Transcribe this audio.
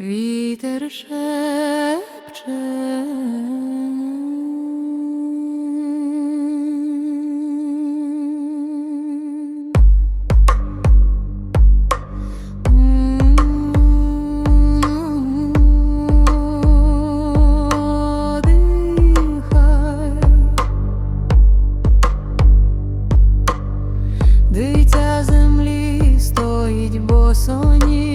Вітер шепче. Дитя землі стоїть босоніж,